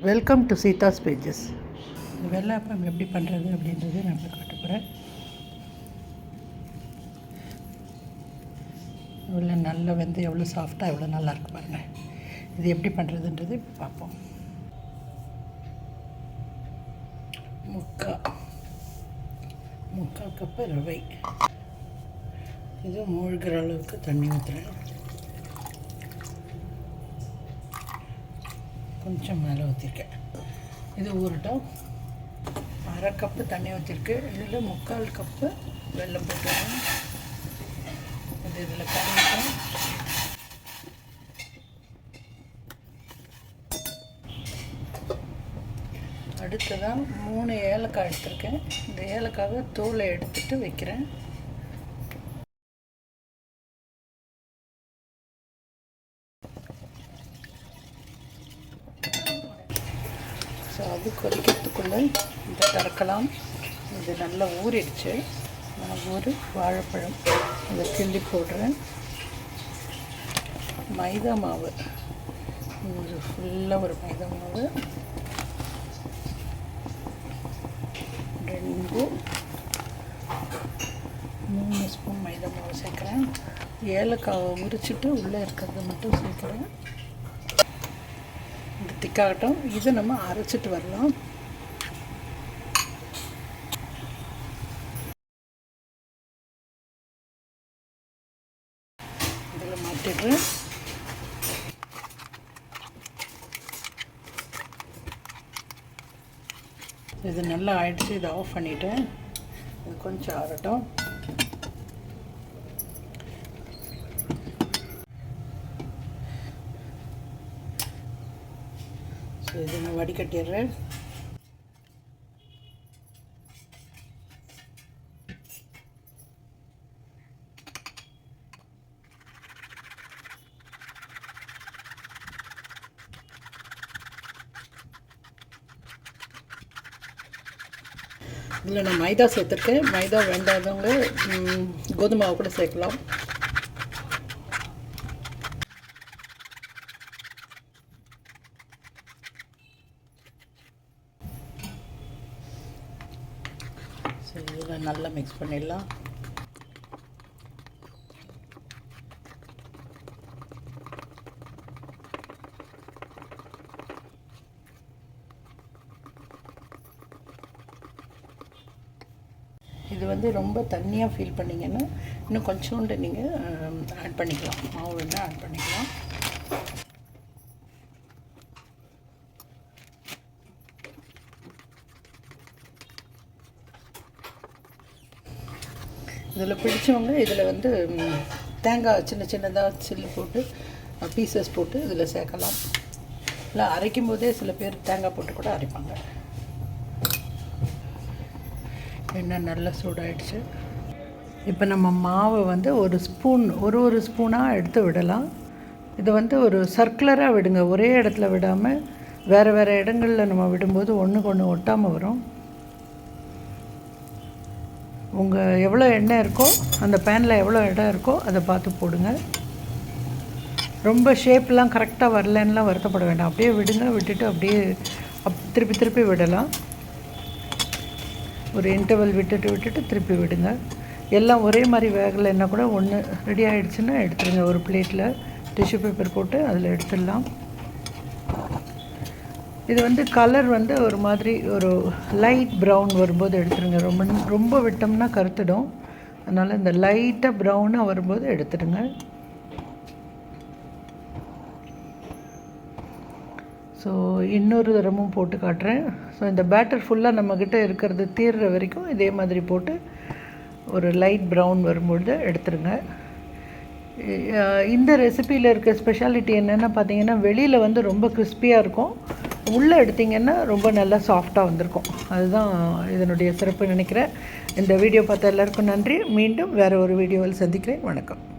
Welcome to Seetha's pages இந்த வெள்ளாப்பம் எப்படி பண்ணுறது அப்படின்றது நான் இப்போ காட்ட போகிறேன் எவ்வளோ நல்லா வந்து எவ்வளோ சாஃப்டாக எவ்வளோ நல்லா இருக்கு பாருங்கள் இது எப்படி பண்ணுறதுன்றது இப்போ பார்ப்போம். முக்கா முக்கால் கப்பு ரவை. இது மூழ்கிற அளவுக்கு தண்ணி ஊற்றுறேன் கொஞ்சம் மேலே ஊற்றிருக்கேன் இது ஊறட்டும். அரை கப்பு தண்ணி ஊற்றிருக்கு இதில் முக்கால் கப்பு வெள்ளம் போட்டுருக்கேன். இது இதில் கலந்துட்டேன் அடுத்ததான் மூணு ஏலக்காய் எடுத்திருக்கேன். இந்த ஏலக்காவை தோலை எடுத்துட்டு வைக்கிறேன். ஸோ அது கொதிக்கிறதுக்குள்ளே இதை திறக்கலாம் இது நல்லா ஊறிடுச்சு. நான் ஒரு வாழைப்பழம் இதை கிள்ளி போடுறேன். மைதா மாவு. ஒரு ஃபுல்லாக ஒரு மைதா மாவு. ரெண்டு. மூணு ஸ்பூன் மைதா மாவு சேர்க்குறேன். ஏலக்காவை உரிச்சிட்டு உள்ளே இருக்கிறத மட்டும் சேர்க்குறேன். திக்காகட்டும் இதை நம்ம அரைச்சிட்டு வரலாம். இதில் மாட்டிடுறேன் இது நல்லா ஆயிடுச்சு இதை ஆஃப் பண்ணிவிட்டேன் இது கொஞ்சம் ஆறட்டும். இது நான் வடிகட்டிடுறேன். இதில் நான் மைதா சேர்த்துருக்கேன். மைதா வேண்டாதவங்க கோதுமாவை கூட சேர்க்கலாம். சரி இதில் நல்லா மிக்ஸ் பண்ணிடலாம். இது வந்து ரொம்ப தண்ணியாக ஃபீல் பண்ணிங்கன்னா இன்னும் கொஞ்சோண்டு நீங்கள் ஆட் பண்ணிக்கலாம். மாவு வேணால் ஆட் பண்ணிக்கலாம். இதில் பிடிச்சவங்க இதில் வந்து தேங்காய் சின்ன சின்னதாக சில்லு போட்டு பீசஸ் போட்டு இதில் சேர்க்கலாம். இல்லை அரைக்கும் போதே சில பேர் தேங்காய் போட்டு கூட அரைப்பாங்க. எண்ணெய் நல்லா சூடாயிடுச்சு. இப்போ நம்ம மாவை வந்து ஒரு ஸ்பூன் ஒரு ஒரு ஸ்பூனாக எடுத்து விடலாம். இது வந்து ஒரு சர்க்குலராக விடுங்க. ஒரே இடத்துல விடாமல் வேறு வேறு இடங்களில் நம்ம விடும்போது ஒன்றுக்கு ஒன்று ஒட்டாமல் வரும். உங்கள் எவ்வளோ எண்ணெய் இருக்கோ அந்த பேனில் எவ்வளோ இடம் இருக்கோ அதை பார்த்து போடுங்க. ரொம்ப ஷேப்லாம் கரெக்டாக வரலன்னுலாம் வருத்தப்பட வேண்டாம். அப்படியே விடுங்க விட்டுட்டு அப்படியே அப் திருப்பி திருப்பி விடலாம். ஒரு இன்டர்வல் விட்டுட்டு விட்டுட்டு திருப்பி விடுங்க. எல்லாம் ஒரே மாதிரி வேகலைன்னா கூட ஒன்று ரெடி ஆகிடுச்சுன்னா எடுத்துருங்க. ஒரு பிளேட்டில் டிஷ்யூ பேப்பர் போட்டு அதில் எடுத்துடலாம். இது வந்து கலர் வந்து ஒரு மாதிரி ஒரு லைட் ப்ரௌன் வரும்போது எடுத்துருங்க. ரொம்ப ரொம்ப விட்டோம்னா கருத்துடும். அதனால் இந்த லைட்டாக ப்ரௌனாக வரும்போது எடுத்துடுங்க. ஸோ இன்னொரு தரமும் போட்டு காட்டுறேன். ஸோ இந்த பேட்டர் ஃபுல்லாக நம்மக்கிட்ட இருக்கிறது தீர்ற வரைக்கும் இதே மாதிரி போட்டு ஒரு லைட் ப்ரௌன் வரும்பொழுது எடுத்துருங்க இந்த ரெசிப்பியில் இருக்க ஸ்பெஷாலிட்டி என்னென்னு பார்த்தீங்கன்னா வெளியில் வந்து ரொம்ப கிறிஸ்பியாக இருக்கும். உள்ளே எடுத்திங்கன்னா ரொம்ப நல்லா சாஃப்டாக வந்திருக்கும். அதுதான் இதனுடைய சிறப்பு நினைக்கிறேன். இந்த வீடியோ பார்த்த எல்லாருக்கும் நன்றி. மீண்டும் வேறு ஒரு வீடியோவில் சந்திக்கிறேன். வணக்கம்.